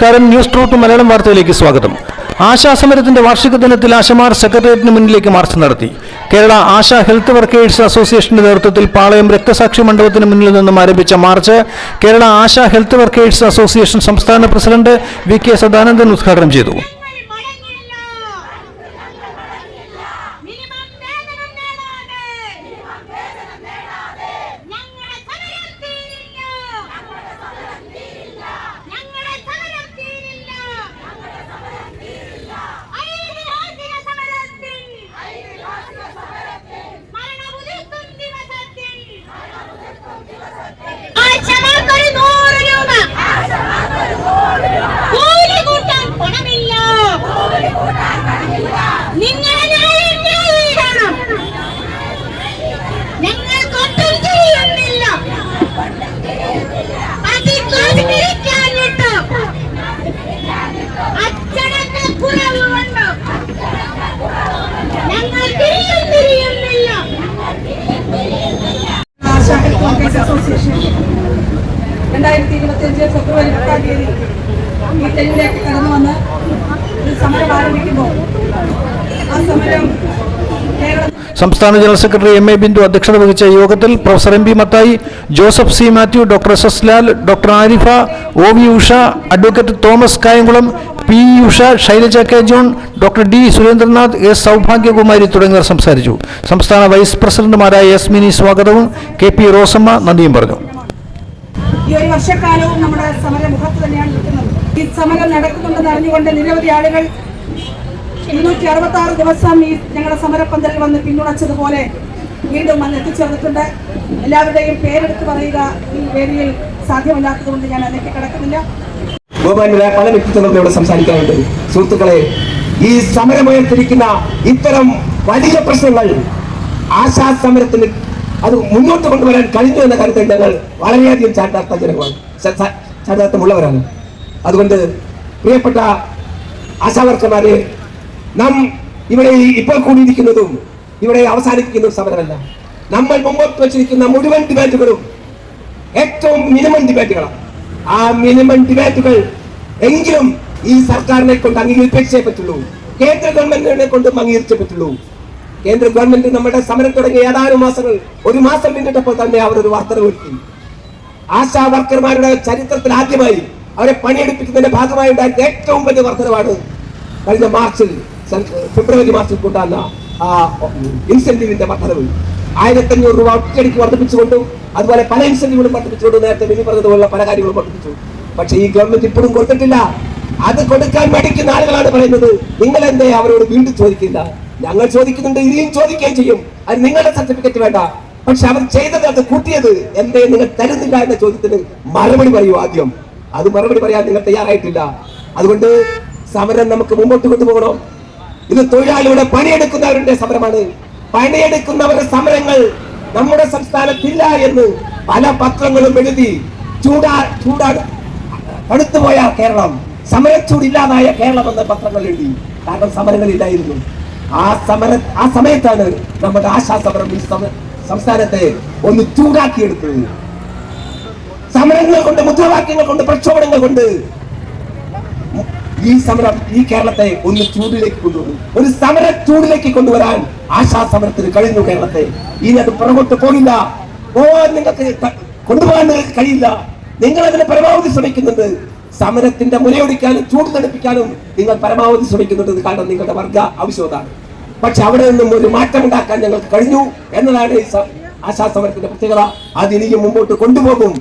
നമസ്കാരം. News truth Malayalam വാർത്തയിലേക്ക് സ്വാഗതം. ആശാ സമരത്തിന്റെ വാർഷിക ദിനത്തിൽ ആശമാർ സെക്രട്ടേറിയറ്റിന് മുന്നിലേക്ക് മാർച്ച് നടത്തി. കേരള ആശാ ഹെൽത്ത് വർക്കേഴ്സ് അസോസിയേഷന്റെ നേതൃത്വത്തിൽ പാളയം രക്തസാക്ഷി മണ്ഡപത്തിന് മുന്നിൽ നിന്നും ആരംഭിച്ച march Kerala ASHA health workers association സംസ്ഥാന പ്രസിഡന്റ് വി കെ സദാനന്ദൻ ഉദ്ഘാടനം ചെയ്തു. അസോസിയേഷൻ ഇരുപത്തി അഞ്ച് ഫെബ്രുവരി പത്താം തീയതി ഈ തെരുവിലേക്ക് കടന്നു വന്ന് ഒരു സമരം ആരംഭിക്കുമ്പോൾ ആ സമരം കേരള സംസ്ഥാന general secretary M A Bindu അധ്യക്ഷത വഹിച്ച യോഗത്തിൽ professor M P Mathai Joseph C Mathew doctor S S Lal doctor Arifa O V Usha advocate Thomas Kayamkulam P Usha Shailaja K John doctor D Surendranath S Soubhagyakumari തുടങ്ങിയവർ സംസാരിച്ചു. സംസ്ഥാന vice പ്രസിഡന്റുമാരായ S Mini സ്വാഗതവും K P Rosamma നന്ദിയും പറഞ്ഞു. ഈ ഒരു വർഷക്കാലവും നമ്മുടെ സമരമുഖത്ത് തന്നെയാണ് നിൽക്കുന്നത്. ഈ സമരം നടക്കുന്നുണ്ടെന്ന് അറിഞ്ഞുകൊണ്ട് നിരവധി ആളുകൾ ഇരുന്നൂറ്റി അറുപത്തി ആറ് ദിവസം ഈ ഞങ്ങളുടെ സമരപ്പന്തലിൽ വന്ന് പിന്തുണച്ചതുപോലെ വീണ്ടും വന്ന് എത്തിച്ചേർന്നിട്ടുണ്ട്. എല്ലാവരുടെയും പേരെടുത്ത് പറയുക ഈ വേദിയിൽ സാധ്യമല്ലാത്തതുകൊണ്ട് ഞാൻ അതിലേക്ക് കിടക്കുന്നില്ല. പല വ്യക്തിത്വങ്ങളും ഇവിടെ സംസാരിക്കാനുണ്ട്. സുഹൃത്തുക്കളെ ഈ സമരമുയർത്തിരിക്കുന്ന ഇത്തരം വലിയ പ്രശ്നങ്ങൾ ആശാ സമരത്തിന് അത് മുന്നോട്ട് കൊണ്ടുവരാൻ കഴിഞ്ഞു എന്ന കാര്യത്തിൽ ഞങ്ങൾ വളരെയധികം ചാരിതാർത്ഥജനകമാണ് ച- ച- ചാരിതാർത്ഥമുള്ളവരാണ്. അതുകൊണ്ട് പ്രിയപ്പെട്ട ആശാവർക്കന്മാരെ നാം ഇവിടെ ഇപ്പോൾ കൂടിയിരിക്കുന്നതും ഇവിടെ അവസാനിപ്പിക്കുന്ന സമരമല്ല. നമ്മൾ മുമ്പോട്ട് വെച്ചിരിക്കുന്ന മുഴുവൻ ഡിബേറ്റുകളും ഏറ്റവും മിനിമം ഡിബേറ്റുകളാണ് ആ മിനിമം ഡിബേറ്റുകൾ എങ്കിലും ഈ സർക്കാരിനെ കൊണ്ട് അംഗീകരിച്ചേ പറ്റുള്ളൂ. കേന്ദ്ര ഗവൺമെന്റിനെ കൊണ്ടും അംഗീകരിച്ചേ പറ്റുള്ളൂ. കേന്ദ്ര ഗവൺമെന്റ് നമ്മുടെ സമരം തുടങ്ങിയ ഏതാനും മാസങ്ങൾ ഒരു മാസം പിന്നിട്ടപ്പോൾ തന്നെ അവർ ഒരു വാർത്ത ഒരുക്കി ആശാ വർക്കർമാരുടെ ചരിത്രത്തിൽ ആദ്യമായി അവരെ പണിയെടുപ്പിക്കുന്നതിന്റെ ഭാഗമായി ഉണ്ടായിരുന്ന ഏറ്റവും വലിയ വർധനവാണ് കഴിഞ്ഞ മാർച്ചിൽ ഫെബ്രുവരി മാസത്തിൽ കൊണ്ടുവന്ന ആ ഇൻസെന്റീവിന്റെ ആയിരത്തി അഞ്ഞൂറ് രൂപ ഒറ്റയടിക്ക് വർദ്ധിപ്പിച്ചുകൊണ്ടും അതുപോലെ പല ഇൻസെന്റീവുകളും വർദ്ധിപ്പിച്ചുകൊണ്ടും നേരത്തെ മിനി പറഞ്ഞതുപോലുള്ള പല കാര്യങ്ങളും വർദ്ധിപ്പിച്ചു. പക്ഷെ ഈ ഗവൺമെന്റ് ഇപ്പോഴും കൊടുത്തിട്ടില്ല. അത് കൊടുക്കാൻ മടിക്കുന്ന ആളുകളാണ് പറയുന്നത്. നിങ്ങൾ എന്തേ അവരോട് വീണ്ടും ചോദിക്കില്ല? ഞങ്ങൾ ചോദിക്കുന്നുണ്ട് ഇനിയും ചോദിക്കുകയും ചെയ്യും. അത് നിങ്ങളുടെ സർട്ടിഫിക്കറ്റ് വേണ്ട. പക്ഷെ അവർ ചെയ്തത് അത് കൂട്ടിയത് എന്തേ നിങ്ങൾ തരുന്നില്ല എന്ന ചോദ്യത്തിന് മറുപടി പറയൂ ആദ്യം. അത് മറുപടി പറയാൻ നിങ്ങൾ തയ്യാറായിട്ടില്ല. അതുകൊണ്ട് സമരം നമുക്ക് മുമ്പോട്ട് കൊണ്ടുപോകണം. ഇത് തൊഴിലാളിയുടെ പണിയെടുക്കുന്നവരുടെ സമരമാണ്. പണിയെടുക്കുന്നവരുടെ സമരങ്ങൾ നമ്മുടെ സംസ്ഥാനത്തില്ല എന്ന് പല പത്രങ്ങളും എഴുതി ചൂടാ ചൂടാ തണുത്തുപോയ കേരളം. സമരച്ചൂടില്ലാതായ കേരളം എന്ന പത്രങ്ങൾ എഴുതി. കാരണം സമരങ്ങളില്ലായിരുന്നു. ആ സമര ആ സമയത്താണ് നമ്മുടെ ആശാ സമരം ഈ സംസ്ഥാനത്തെ ഒന്ന് ചൂടാക്കിയെടുത്തത്. സമരങ്ങൾ കൊണ്ട് മുദ്രാവാക്യങ്ങൾ കൊണ്ട് പ്രക്ഷോഭങ്ങൾ കൊണ്ട് ഈ സമരം ഈ കേരളത്തെ ഒന്ന് ചൂടിലേക്ക് കൊണ്ടുവരും ഒരു സമര ചൂടിലേക്ക് കൊണ്ടുവരാൻ ആശാ സമരത്തിന് കഴിഞ്ഞു കേരളത്തെ. ഇനി അത് പുറകോട്ട് പോകില്ല. പോവാൻ നിങ്ങൾക്ക് കൊണ്ടുപോകാൻ നിങ്ങൾക്ക് കഴിയില്ല. നിങ്ങൾ അതിന് പരമാവധി ശ്രമിക്കുന്നുണ്ട്. സമരത്തിന്റെ മുലയൊടിക്കാനും ചൂട് തണുപ്പിക്കാനും നിങ്ങൾ പരമാവധി ശ്രമിക്കുന്നുണ്ട്. കാരണം നിങ്ങളുടെ വർഗ ആവശ്യമാണ് പക്ഷെ അവിടെ നിന്നും ഒരു മാറ്റം ഉണ്ടാക്കാൻ ഞങ്ങൾക്ക് കഴിഞ്ഞു എന്നതാണ് ഈ ആശാ സമരത്തിന്റെ പ്രത്യേകത. അത് ഇനിയും മുമ്പോട്ട് കൊണ്ടുപോകും.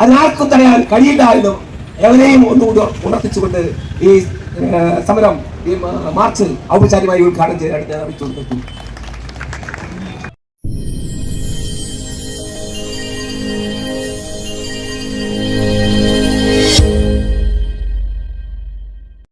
അതിനാർക്കും തടയാൻ കഴിയില്ല എന്നും എവരെയും ഒന്നുകൂടി ഉണർത്തിച്ചുകൊണ്ട് ഈ സമരം ഈ മാർച്ച് ഔപചാരികമായി ഉദ്ഘാടനം ഞാൻ അറിയിച്ചു. കൊടുക്കുന്നത്